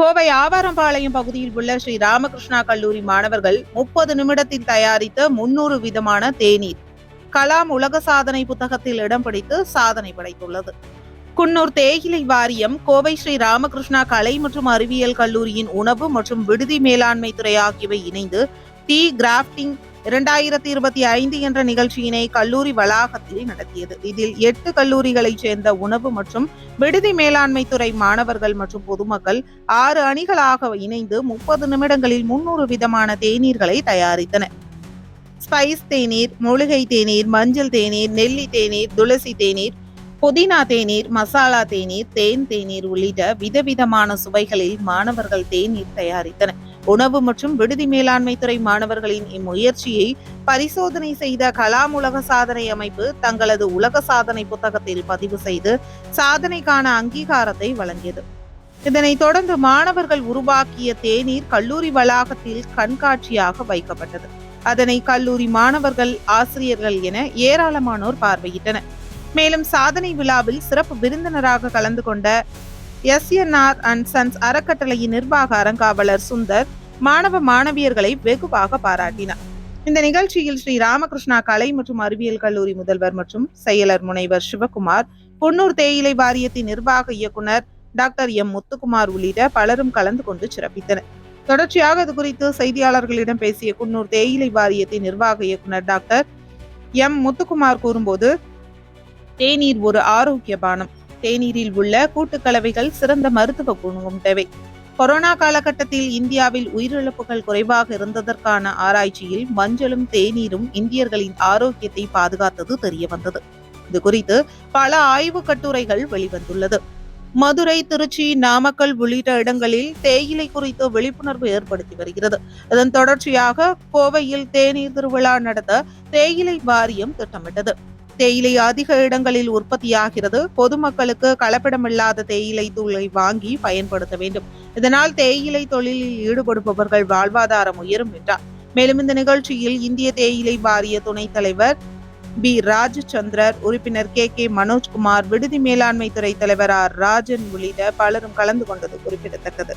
கோவை ஆவாரம்பாளையம் பகுதியில் உள்ள ஸ்ரீ ராமகிருஷ்ணா கல்லூரி மாணவர்கள் முப்பது நிமிடத்தில் தயாரித்த முன்னூறு விதமான தேநீர் கலாம் உலக சாதனை புத்தகத்தில் இடம் பிடித்து சாதனை படைத்துள்ளது. குன்னூர் தேயிலை வாரியம் கோவை ஸ்ரீ ராமகிருஷ்ணா கலை மற்றும் அறிவியல் கல்லூரியின் உணவு மற்றும் விடுதி மேலாண்மை துறை ஆகியவை இணைந்து டீ கிராஃப்டிங் இரண்டாயிரத்தி இருபத்தி ஐந்து என்ற நிகழ்ச்சியினை கல்லூரி வளாகத்தில் நடத்தியது. இதில் எட்டு கல்லூரிகளைச் சேர்ந்த உணவு மற்றும் விடுதி மேலாண்மை துறை மாணவர்கள் மற்றும் பொதுமக்கள் ஆறு அணிகளாக இணைந்து முப்பது நிமிடங்களில் முன்னூறு விதமான தேநீர்களை தயாரித்தனர். ஸ்பைஸ் தேநீர் மூலிகை தேநீர் மஞ்சள் தேநீர் நெல்லி தேநீர் துளசி தேநீர் புதினா தேநீர் மசாலா தேநீர் தேன் தேநீர் உள்ளிட்ட விதவிதமான சுவைகளில் மாணவர்கள் தேநீர் தயாரித்தனர். உணவு மற்றும் விடுதி மேலாண்மை துறை மாணவர்களின் இம்முயற்சியை பரிசோதனை செய்த கலாம் உலக சாதனை அமைப்பு தங்களது உலக சாதனை புத்தகத்தில் பதிவு செய்து சாதனைக்கான அங்கீகாரத்தை வழங்கியது. இதனைத் தொடர்ந்து மாணவர்கள் உருவாக்கிய தேநீர் கல்லூரி வளாகத்தில் கண்காட்சியாக வைக்கப்பட்டது. அதனை கல்லூரி மாணவர்கள் ஆசிரியர்கள் என ஏராளமானோர் பார்வையிட்டனர். மேலும் சாதனை விழாவில் சிறப்பு விருந்தினராக கலந்து கொண்ட எஸ்என்ஆர் அண்ட் சன்ஸ் அறக்கட்டளையின் நிர்வாக அறங்காவலர் சுந்தர் மாணவ மாணவியர்களை வெகுவாக பாராட்டினார். இந்த நிகழ்ச்சியில் ஸ்ரீ ராமகிருஷ்ணா கலை மற்றும் அறிவியல் கல்லூரி முதல்வர் மற்றும் செயலர் முனைவர் சிவகுமார் குன்னூர் தேயிலை வாரியத்தின் நிர்வாக இயக்குனர் டாக்டர் எம் முத்துக்குமார் உள்ளிட்ட பலரும் கலந்து கொண்டு சிறப்பித்தனர். தொடர்ச்சியாக இது குறித்து செய்தியாளர்களிடம் பேசிய குன்னூர் தேயிலை வாரியத்தின் நிர்வாக இயக்குனர் டாக்டர் எம் முத்துக்குமார் கூறும்போது தேநீர் ஒரு ஆரோக்கிய பானம். தேநீரில் உள்ள கூட்டுக்கலவைகள் சிறந்த மருத்துவ குணமும் தேவை. கொரோனா காலகட்டத்தில் இந்தியாவில் உயிரிழப்புகள் குறைவாக இருந்ததற்கான ஆராய்ச்சியில் மஞ்சளும் தேநீரும் இந்தியர்களின் ஆரோக்கியத்தை பாதுகாத்தது தெரியவந்தது. இது குறித்து பல ஆய்வு கட்டுரைகள் வெளிவந்துள்ளது. மதுரை திருச்சி நாமக்கல் உள்ளிட்ட இடங்களில் தேயிலை குறித்து விழிப்புணர்வு ஏற்படுத்தி வருகிறது. இதன் தொடர்ச்சியாக கோவையில் தேநீர் திருவிழா நடத்த தேயிலை வாரியம் திட்டமிட்டது. தேயிலை அதிக இடங்களில் உற்பத்தியாகிறது. பொதுமக்களுக்கு கலப்படமில்லாத தேயிலை தூளை வாங்கி பயன்படுத்த வேண்டும். இதனால் தேயிலை தொழிலில் ஈடுபடுபவர்கள் வாழ்வாதாரம் உயரும் என்றார். மேலும் இந்த நிகழ்ச்சியில் இந்திய தேயிலை வாரிய துணைத் தலைவர் பி. ராஜச்சந்திரர் உறுப்பினர் கே. கே. மனோஜ்குமார் விடுதி மேலாண்மை துறை தலைவர் ஆர் ராஜன் உள்ளிட்ட பலரும் கலந்து கொண்டது குறிப்பிடத்தக்கது.